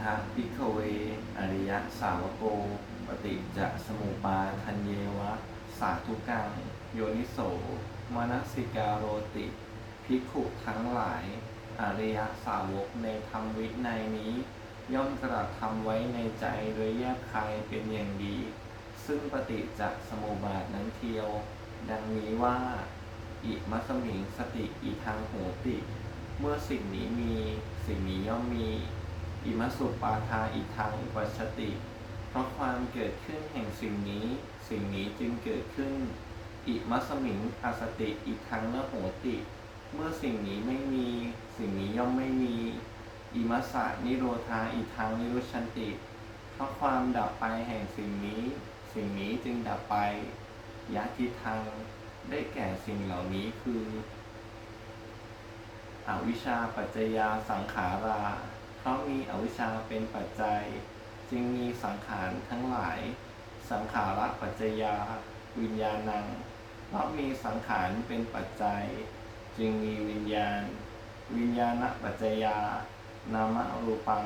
ทะพิกเว อริยสาวโก ปฏิจจสมุปาทันเยวะ สาธุกัง โยนิโสมนสิกาโรติ ภิกขุทั้งหลาย อริยสาวกในธรรมวินัยนี้ ย่อมกระทำไว้ในใจโดยแยบคายเป็นอย่างดี ซึ่งปฏิจจสมุปบาทนั้นเทียว ดังนี้ว่า อิมัสมิงสติอีทางโหติ เมื่อสิ่งนี้มี สิ่งนี้ย่อมมี อิมสุปาทาอีทางอุปัชชติ เพราะความเกิดขึ้นแห่งสิ่งนี้ สิ่งนี้จึงเกิดขึ้น อิมัสมิงอสติอีทางนโหติ เมื่อสิ่งนี้ไม่มี สิ่งนี้ย่อมไม่มี อิมัสสะนิโรธาอีทางนิรุชันติ เพราะความดับไปแห่งสิ่งนี้ สิ่งนี้จึงดับไปยะทิทางได้แก่สิ่งเหล่านี้คือ อวิชชาปัจจยาสังขารา เพราะมีอวิชชาเป็นปัจจัย จึงมีสังขารทั้งหลาย สังขาระปัจจยา วิญญาณังเพราะมีสังขารเป็นปัจจัย จึงมีวิญญาณ วิญญาณปัจจยานามรูปัง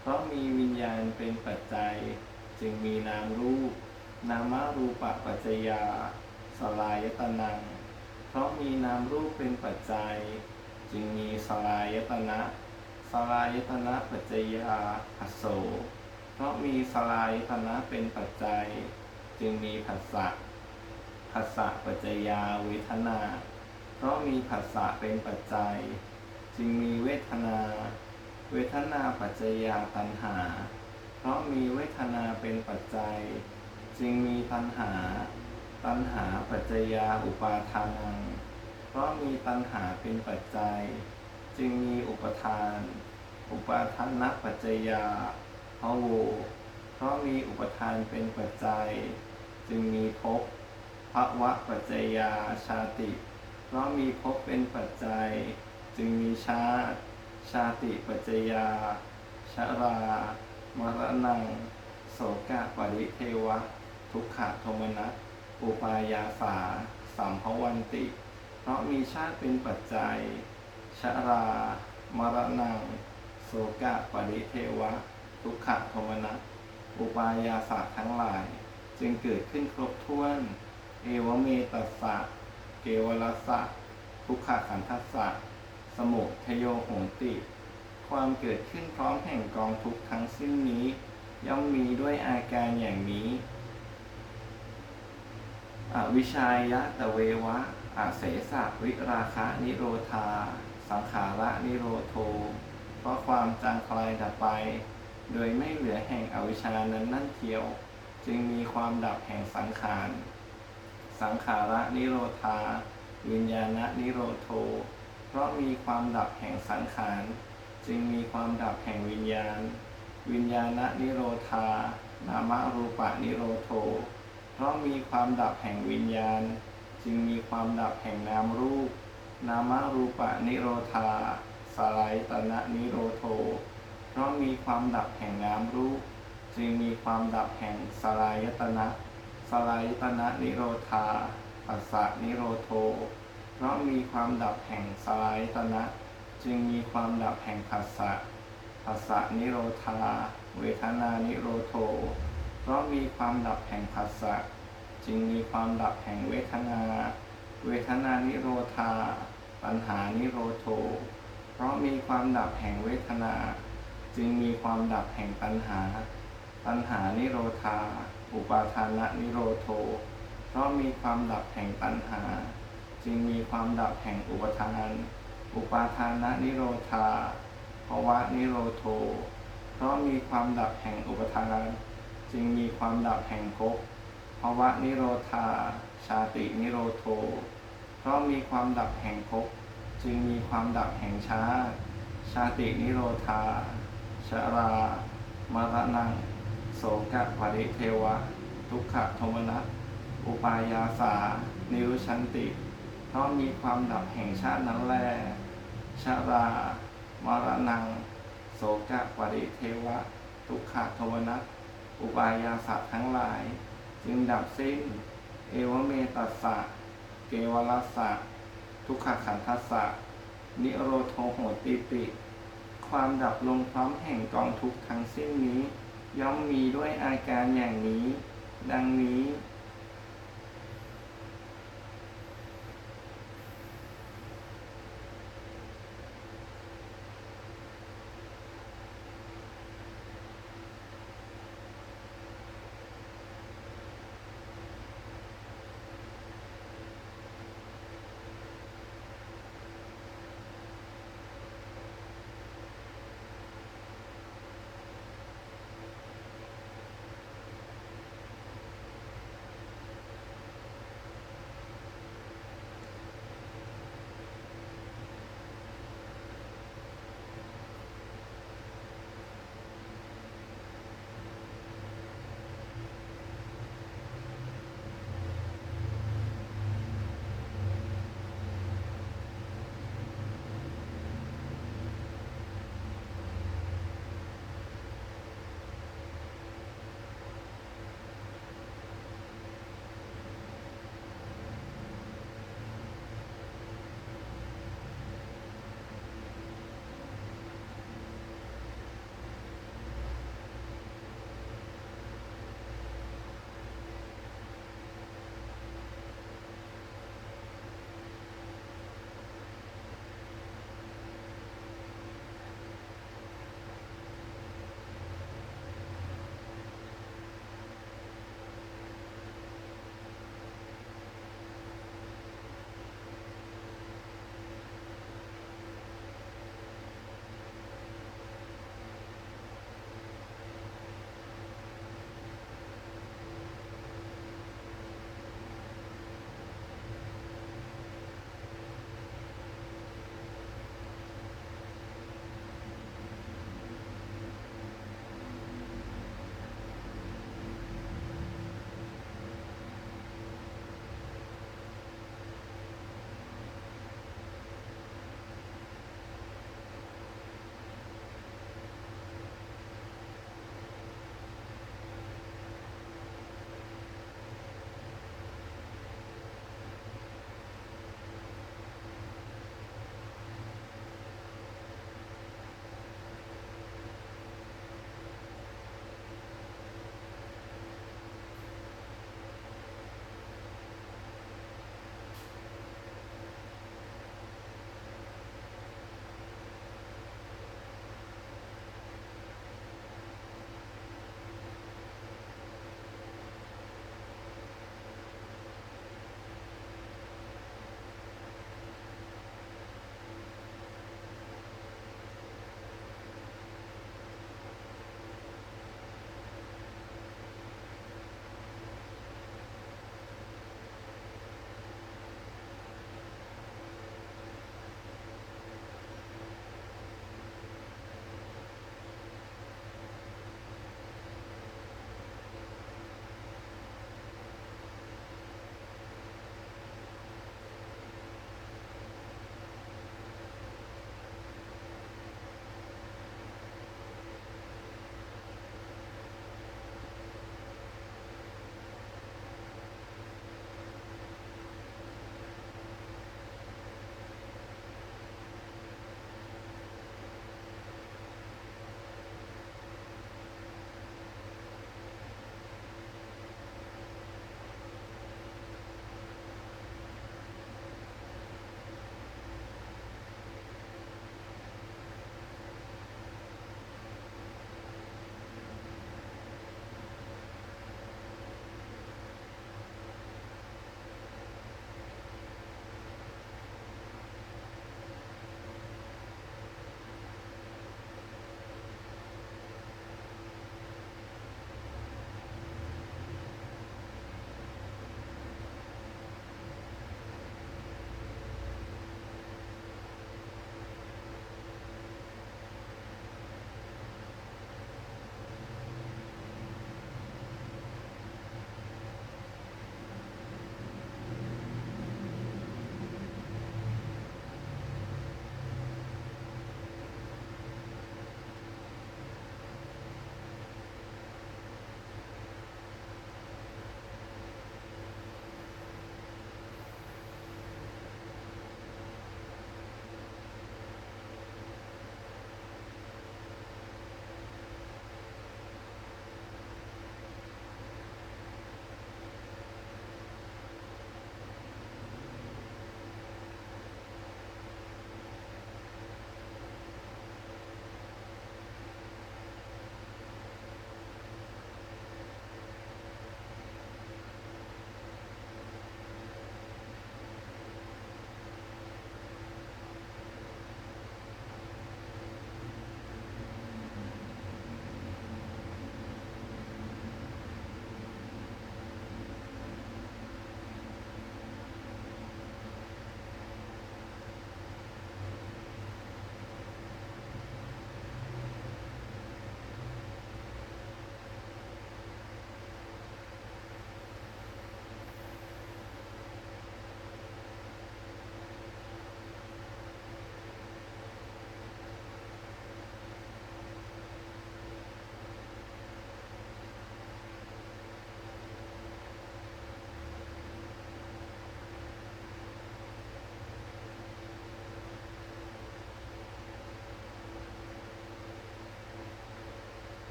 เพราะมีวิญญาณเป็นปัจจัย จึงมีนามรูป นามรูปปัจจยา สลายตนัง เพราะมีนามรูปเป็นปัจจัย จึงมีสลายตนะ สลายตนะปัจจยาผัสโสเพราะมีสลายตนะเป็นปัจจัย จึงมีผัสสะผัสสะปัจจยาเวทนา เพราะมีผัสสะเป็นปัจจัย จึงมีเวทนา เวทนาปัจจยาตัณหา เพราะมีเวทนาเป็นปัจจัย จึงมีตัณหา ตัณหาปัจจยาอุปาทานัง เพราะมีตัณหาเป็นปัจจัยจ จึงมีอุปทาน อุปาทานนักปัจจยาภโวเพราะมีอุปทานเป็นปัจจัย จึงมีภพภวะปัจจยาชาติ เพราะมีภพเป็นปัจจัย จึงมีชาติชาติปัจจยาชรามรณังโสกะปริเทวะ ทุกขะโทมนัสอุปายาสาสัมภวันติ เพราะมีชาติเป็นปัจจัย ชรามรณังโสกะปริเทวะ ทุกขะโทมนัสอุปายาสาทั้งหลาย จึงเกิดขึ้นครบถ้วน เอวเมตัสสะ เกวรสะ ทุกขะขันทัสสะ สมุทโยโหงติ ความเกิดขึ้นพร้อมแห่งกองทุกทั้งสิ้นนี้ ย่อมมีด้วยอาการอย่างนี้อวิชายะตะเววะอาเสสะวิราคะนิโรธา สังขาระนิโรโท เพราะความจางคลายดับไป โดยไม่เหลือแห่งอวิชานั้นนั่นเทียว จึงมีความดับแห่งสังขาร สังขาระนิโรธา วิญญาณนิโรโท เพราะมีความดับแห่งสังขาร จึงมีความดับแห่งวิญญาณ วิญญาณนิโรธา นามรูปะนิโรโท เพราะมีความดับแห่งวิญญาณ จึงมีความดับแห่งนามรูป นามรูปะนิโรธา สลายตนะนิโรโท เพราะมีความดับแห่งนามรูป จึงมีความดับแห่งสลายตนะ สลายตนะนิโรธาปัสสะนิโรโท เพราะมีความดับแห่งสลายตนะ จึงมีความดับแห่งผัสสะผัสสะนิโรธา เวทนานิโรโท เพราะมีความดับแห่งผัสสะจึงมีความดับแห่งเวทนา เวทนานิโรธา ปัญหานิโรโท เพราะมีความดับแห่งเวทนา จึงมีความดับแห่งปัญหา ปัญหานิโรธา อุปาทานะนิโรโท เพราะมีความดับแห่งปัญหา จึงมีความดับแห่งอุปทาน อุปาทานะนิโรธาภวะนิโรโท เพราะมีความดับแห่งอุปทาน จึงมีความดับแห่งภพภวะนิโรธา ชาตินิโรโท เพราะมีความดับแห่งภพจึงมีความดับแห่งชาชาตินิโรธาชรามรณังโสกะปริเทวะ ทุกขะโทมนัสอุปายาสา นิรุชันติ เพราะมีความดับแห่งชาตินั้นแลชรามรณังโสกะปริเทวะ ทุกขะโทมนัสอุปายาสะทั้งหลาย จึงดับสิ้น เอวเมตัสสะ เกวรัสสะ ทุกขขันทัสสะ นิโรโทโหติติความดับลงพร้อมแห่งกองทุกข์ทั้งสิ้นนี้ ย่อมมีด้วยอาการอย่างนี้ ดังนี้